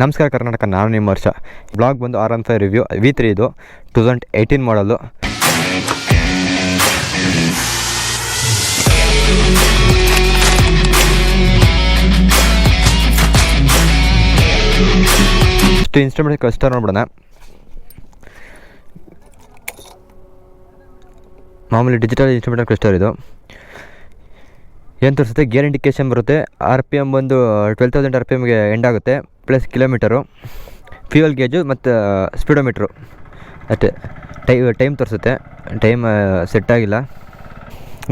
ನಮಸ್ಕಾರ ಕರ್ನಾಟಕ, ನಾನು ನಿಮ್ಮ ವರ್ಷ ಬ್ಲಾಗ್ ಬಂದು R one five review, V three ಇದು, ಟೂ ತೌಸಂಡ್ ಏಯ್ಟೀನ್ ಮಾಡಲು ಇಷ್ಟು ಇನ್ಸ್ಟ್ರೂಮೆಂಟ್ ಕಷ್ಟ ನೋಡ್ಬಿಡೋಣ. ಮಾಮೂಲಿ ಡಿಜಿಟಲ್ ಇನ್ಸ್ಟ್ರೂಮೆಂಟ್ ಕಷ್ಟ ಇದು. ಏನು ತೋರಿಸುತ್ತೆ ಗೇರ್ ಇಂಡಿಕೇಶನ್ ಬರುತ್ತೆ. ಆರ್ ಪಿ ಎಂ ಬಂದು ಟ್ವೆಲ್ ತೌಸಂಡ್ ಆರ್ ಪಿ ಎಮ್ಗೆ ಎಂಡ್ ಆಗುತ್ತೆ. ಪ್ಲಸ್ ಕಿಲೋಮೀಟರು, ಫ್ಯೂಯಲ್ ಗೇಜು ಮತ್ತು ಸ್ಪೀಡೋಮೀಟ್ರು. ಅಷ್ಟೇ, ಟೈ, ಟೈಮ್ ತೋರಿಸುತ್ತೆ. ಟೈಮ್ ಸೆಟ್ ಆಗಿಲ್ಲ.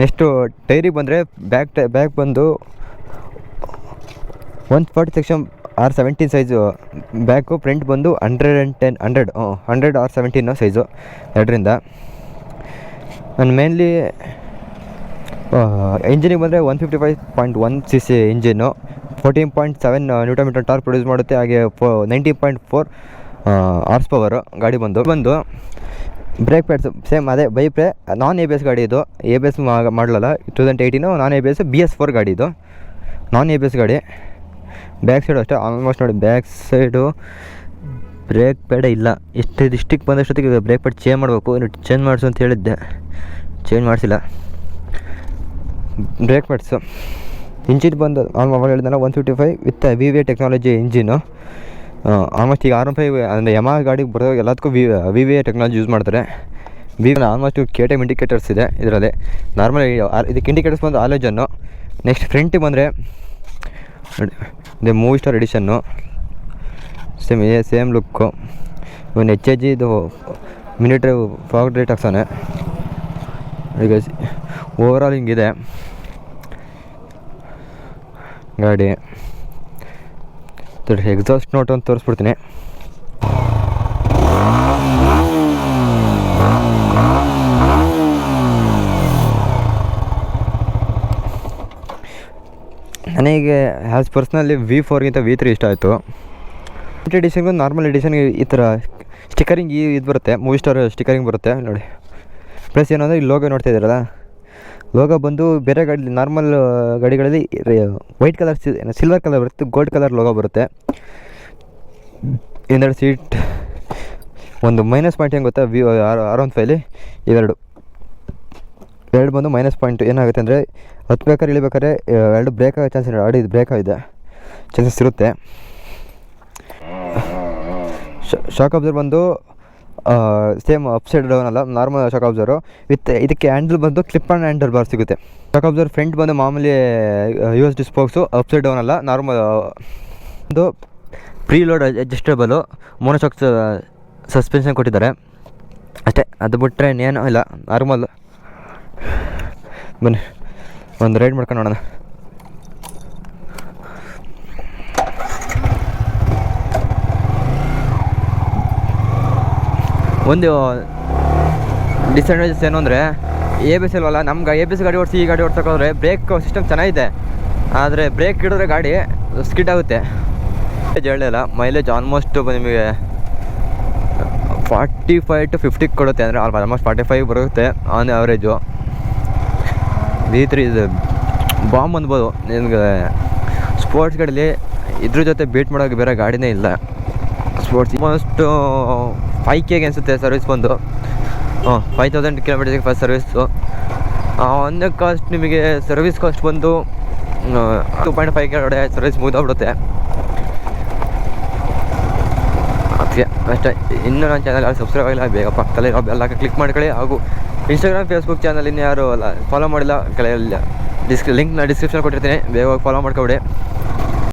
ನೆಕ್ಸ್ಟು, ಟೈರಿಗೆ ಬಂದರೆ ಬ್ಯಾಕ್ ಟೈ, ಬ್ಯಾಕ್ ಬಂದು one forty section R seventeen size, back front ಬಂದು hundred and ten, hundred hundred R seventeen size, ಎರಡರಿಂದ. ನಾನು ಮೇನ್ಲಿ ಇಂಜಿನಿಗೆ ಬಂದರೆ one fifty five point one C C engine fourteen point seven newton metre torque produce ಮಾಡುತ್ತೆ. ಹಾಗೆ ಫೋ nineteen point four horse power ಗಾಡಿ ಬಂದು. ಬಂದು ಬ್ರೇಕ್ ಪ್ಯಾಡ್ಸ್ ಸೇಮ್ ಅದೇ ಬೈಪ್ರೆ ನಾನ್ ಎ ಬಿ ಎಸ್ ಗಾಡಿ ಇದು. A B S ಮಾಡಲಲ್ಲ. Two thousand eighteen non A B S B S four ಗಾಡಿ ಇದು. ನಾನ್ ಎ ಬಿ ಎಸ್ ಗಾಡಿ. ಬ್ಯಾಕ್ ಸೈಡು ಅಷ್ಟೇ ಆಲ್ಮೋಸ್ಟ್ ನೋಡಿ ಬ್ಯಾಕ್ ಸೈಡು ಬ್ರೇಕ್ ಪ್ಯಾಡೇ ಇಲ್ಲ. ಇಷ್ಟು ಇಷ್ಟಕ್ಕೆ ಬಂದಷ್ಟೊತ್ತಿಗೆ ಬ್ರೇಕ್ ಪ್ಯಾಡ್ ಚೇಂಜ್ ಮಾಡಬೇಕು. ಚೇಂಜ್ ಮಾಡಿಸು ಅಂತ ಹೇಳಿದ್ದೆ. ಚೇಂಜ್ ಮಾಡಿಸಿಲ್ಲ. ಬ್ರೇಕ್ ಪ್ಯಾಡ್ಸು ಇಂಜಿನ್ ಬಂದು ಆಲ್ಮೋಸ್ಟ್ ಹೇಳಿದ್ನಲ್ಲ one fifty five with V V technology engine almost ಈಗ ಆರ್ ಒನ್ ಫೈವ್ ಅಂದರೆ ಯಮ ಗಾಡಿಗೆ ಬರೋ ಎಲ್ಲದಕ್ಕೂ V V V technology use ಮಾಡ್ತಾರೆ. V almost K T M indicators ಇದೆ ಇದರಲ್ಲಿ. ನಾರ್ಮಲ್ ಇದಕ್ಕೆ ಇಂಡಿಕೇಟರ್ಸ್ ಬಂದು ಆಲೋಜನ್ನು ನೆಕ್ಸ್ಟ್ ಫ್ರಂಟಿಗೆ ಬಂದರೆ ಇದೆ ಮೂವಿ ಸ್ಟಾರ್ ಎಡಿಷನ್ನು ಸೇಮ್ ಇದೆ same look even H H ಇದು ಮಿನಿಟ್ರಿ ಫಾಗ್ ರೇಟ್ ಹಾಕ್ಸಾನೆ. ಈಗ ಓವರಾಲ್ ಹಿಂಗಿದೆ. ಗಾಡಿ. ಎಕ್ಸಾಸ್ಟ್ ನೋಟ್ ಅಂತ ತೋರಿಸ್ಬಿಡ್ತೀನಿ. ನನಗೆ ಆ್ಯಸ್ ಪರ್ಸ್ನಲಿ ವಿ ಫೋರ್ಗಿಂತ ವಿ ತ್ರೀ ಇಷ್ಟ ಆಯಿತು. ಎಡಿಷನ್ಗೆ ನಾರ್ಮಲ್ ಎಡಿಷನ್ಗೆ ಈ ಥರ ಸ್ಟಿಕರಿಂಗ್ ಈ ಇದು ಬರುತ್ತೆ ಮೂವಿ ಸ್ಟಾರ್ ಸ್ಟಿಕರಿಂಗ್ ಬರುತ್ತೆ, ನೋಡಿ. ಪ್ಲಸ್ ಏನಂದರೆ ಈ ಲೋಗೋ ನೋಡ್ತಾ ಇದ್ದೀರಲ್ಲ ಲೋಗೋ ಬಂದು ಬೇರೆ ಗಾಡಿ ನಾರ್ಮಲ್ ಗಾಡಿಗಳಲ್ಲಿ ವೈಟ್ ಕಲರ್ ಸಿಲ್ವರ್ ಕಲರ್ ಬರುತ್ತೆ ಗೋಲ್ಡ್ ಕಲರ್ ಲೋಗೋ ಬರುತ್ತೆ. ಇನ್ನೆರಡು ಸೀಟ್ ಒಂದು ಮೈನಸ್ ಪಾಯಿಂಟ್ ಹೆಂಗೆ ಗೊತ್ತಾ? ವಿ ಆರ್ ಒನ್ ಫೈಲಿ ಇವೆರಡು. ಎರಡು ಬಂದು ಮೈನಸ್ ಪಾಯಿಂಟ್ ಏನಾಗುತ್ತೆ ಅಂದರೆ, ಹತ್ತು ಬೇಕಾದ್ರೆ ಇಳಿಬೇಕಾದ್ರೆ ಎರಡು ಬ್ರೇಕ್ ಆಗೋ ಚಾನ್ಸ್ ಆಡಿ ಬ್ರೇಕ್ ಆಗಿದೆ. ಚಾನ್ಸಸ್ ಇರುತ್ತೆ. ಶಾಕ್ ಅಬ್ಸರ್ ಬಂದು ಸೇಮ್ ಅಪ್ ಸೈಡ್ ಡೌನ್ ಅಲ್ಲ ನಾರ್ಮಲ್ ಶಾಕ್ ಅಬ್ಸರು ವಿತ್ ಇದಕ್ಕೆ ಹ್ಯಾಂಡಲ್ ಬಂದು ಕ್ಲಿಪ್ ಆ್ಯಂಡ್ ಹ್ಯಾಂಡಲ್ ಬಾರ್ ಸಿಗುತ್ತೆ. ಶಾಕ್ ಅಬ್ಸರ್ ಫ್ರಂಟ್ ಬಂದು ಮಾಮೂಲಿ ಯು ಎಸ್ ಡಿಸ್ಪೋಕ್ಸು ಅಪ್ ಸೈಡ್ ಡೌನ್ ಅಲ್ಲ ನಾರ್ಮಲ್ ಒಂದು pre load adjustable monoshock suspension ಕೊಟ್ಟಿದ್ದಾರೆ. ಅಷ್ಟೇ, ಅದು ಬಿಟ್ಟರೆ ಇನ್ನೇನು ಇಲ್ಲ ನಾರ್ಮಲ್ ಬನ್ನಿ, ಒಂದು ರೈಡ್ ಮಾಡ್ಕೊಂಡು ನೋಡೋಣ. ಒಂದು ಡಿಸ್ಅಡ್ವಾಂಟೇಜಸ್ ಏನು ಅಂದರೆ ಎ ಬಿ ಸಿ ಅಲ್ವಲ್ಲ ನಮ್ಗೆ ಎ ಬಿ ಎಸ್ ಗಾಡಿ ಓಡಿಸಿ ಈ ಗಾಡಿ ಓಡ್ಸೋಕೋದ್ರೆ ಬ್ರೇಕ್ ಸಿಸ್ಟಮ್ ಚೆನ್ನಾಗಿದೆ. ಆದರೆ ಬ್ರೇಕ್ ಇಡಿದ್ರೆ ಗಾಡಿ ಸ್ಕಿಡ್ ಆಗುತ್ತೆ. ಹೇಳಿಲ್ಲ ಮೈಲೇಜ್ ಆಲ್ಮೋಸ್ಟ್ ನಿಮಗೆ ಫಾರ್ಟಿ ಫೈವ್ ಟು ಫಿಫ್ಟಿಗೆ ಕೊಡುತ್ತೆ ಅಂದರೆ ಆಲ್ಮೋಸ್ಟ್ ಫಾರ್ಟಿ ಫೈವ್ ಬರುತ್ತೆ ಆನ್ ಆವ್ರೇಜು ವಿ ತ್ರೀ ಇದು ಬಾಂಬ್ ಅನ್ಬೋದು. ನಿಮಗೆ ಸ್ಪೋರ್ಟ್ಸ್ ಗಾಡೀಲಿ ಇದ್ರ ಜೊತೆ ಬೀಟ್ ಮಾಡೋಕೆ ಬೇರೆ ಗಾಡಿನೇ ಇಲ್ಲ. ಸ್ಪೋರ್ಟ್ಸ್ ಆಲ್ಮೋಸ್ಟು ಫೈ ಕೆಗೆ ಅನಿಸುತ್ತೆ ಸರ್ವಿಸ್ ಬಂದು. ಹಾಂ ಫೈವ್ ತೌಸಂಡ್ ಕಿಲೋಮೀಟರ್ಗೆ ಫಸ್ಟ್ ಸರ್ವಿಸ್ಸು ಒಂದು ಕಾಸ್ಟ್ ನಿಮಗೆ ಸರ್ವಿಸ್ ಕಾಸ್ಟ್ ಬಂದು ಟೂ ಪಾಯಿಂಟ್ ಫೈವ್ ಕೆಳಗಡೆ ಸರ್ವಿಸ್ ಮುಗಿದೋಗ್ಬಿಡುತ್ತೆ. ಅದಕ್ಕೆ ಅಷ್ಟೇ. ಇನ್ನೂ ನನ್ನ ಚಾನಲ್ ಯಾರು ಸಬ್ಸ್ಕ್ರೈಬ್ ಆಗಿಲ್ಲ, ಬೇಗ ಪಕ್ಕದಲ್ಲಿ ಎಲ್ಲ ಕ್ಲಿಕ್ ಮಾಡ್ಕೊಳ್ಳಿ. ಹಾಗೂ ಇನ್ಸ್ಟಾಗ್ರಾಮ್ ಫೇಸ್ಬುಕ್ ಚಾನಲ್ ಇನ್ನು ಯಾರು ಅಲ್ಲ ಫಾಲೋ ಮಾಡಿಲ್ಲ, ಕೆಳಗೆ ಡಿಸ್ಕ್ ಲಿಂಕ್ನ ಡಿಸ್ಕ್ರಿಪ್ಷನ್ ಕೊಟ್ಟಿರ್ತೀನಿ. ಬೇಗ ಫಾಲೋ ಮಾಡ್ಕೊಬಿಡಿ.